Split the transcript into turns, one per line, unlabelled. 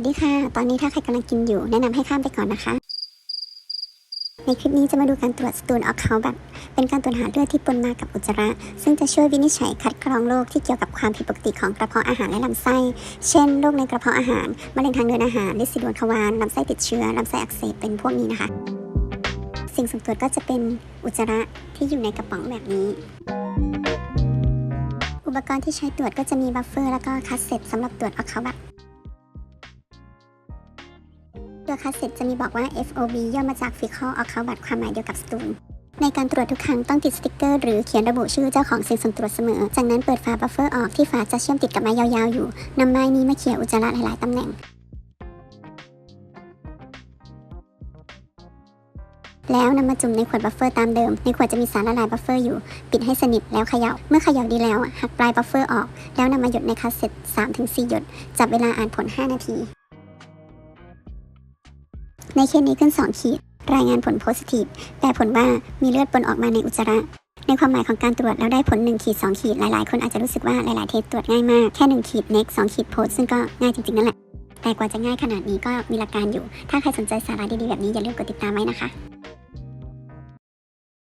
วัสดีค่ะ ตอนนี้ถ้าใครกำลังกินอยู่ แนะนำให้ข้ามไปก่อนนะคะ ในคลิปนี้จะมาดูการตรวจสตูนออกเขาแบบ เป็นการตรวจหาเลือดที่ปนมากับอุจจาระ ซึ่งจะช่วยวินิจฉัยคัดกรองโรคที่เกี่ยวกับความผิดปกติของกระเพาะอาหารและลำไส้ เช่นโรคในกระเพาะอาหารมะเร็งทางเดินอาหารลินสีดวงทวารลำไส้ติดเชื้อลำไส้อักเสบเป็นพวกนี้นะคะ สิ่งสุ่มตรวจก็จะเป็นอุจจาระที่อยู่ในกระป๋องแบบนี้อุปกรณ์ที่ใช้ตรวจก็จะมีบัฟเฟอร์แล้วก็คัสเซ็ตสำหรับตรวจออกเขาแบบ ตัวคัสเซ็ตจะมีบอกว่า FOB ย่อมาจาก Fecal Occult บัตรความหมายเดียวกับสตูนในการตรวจทุกครั้งต้องติดสติกเกอร์หรือเขียนระบุชื่อเจ้าของสิ่งสุ่มตรวจเสมอ จากนั้นเปิดฝาบัฟเฟอร์ออกที่ฝาจะเชื่อมติดกับไม้ยาวๆอยู่นำไม้นี้มาเขี่ยอุจจาระหลายๆตำแหน่ง แล้วนำมาจุ่มในขวดบัฟเฟอร์ตามเดิม ในขวดจะมีสารละลายบัฟเฟอร์อยู่ ปิดให้สนิทแล้วเขย่า เมื่อเขย่าดีแล้วหักปลายบัฟเฟอร์ออก แล้วนำมาหยดในคัสเซ็ต3-4 หยด จับเวลาอ่านผล 5 นาที ในเคสนี้ขึ้น 2 ขีด รายงานผลโพสิทีฟแปลผลว่ามีเลือดปนออกมาในอุจจาระ ในความหมายของการตรวจแล้วได้ผล 1 ขีด 2 ขีด หลายๆ คนอาจจะรู้สึกว่าหลายๆเทสตรวจง่ายมาก แค่ 1 ขีดเน็กสขีดโพสซึ่งก็ง่ายจริงๆนั่นแหละแต่กว่าจะง่ายขนาดนี้ก็มีหลักการอยู่ ถ้าใครสนใจสาระดีๆแบบนี้อย่าลืมกดติดตามไว้นะคะ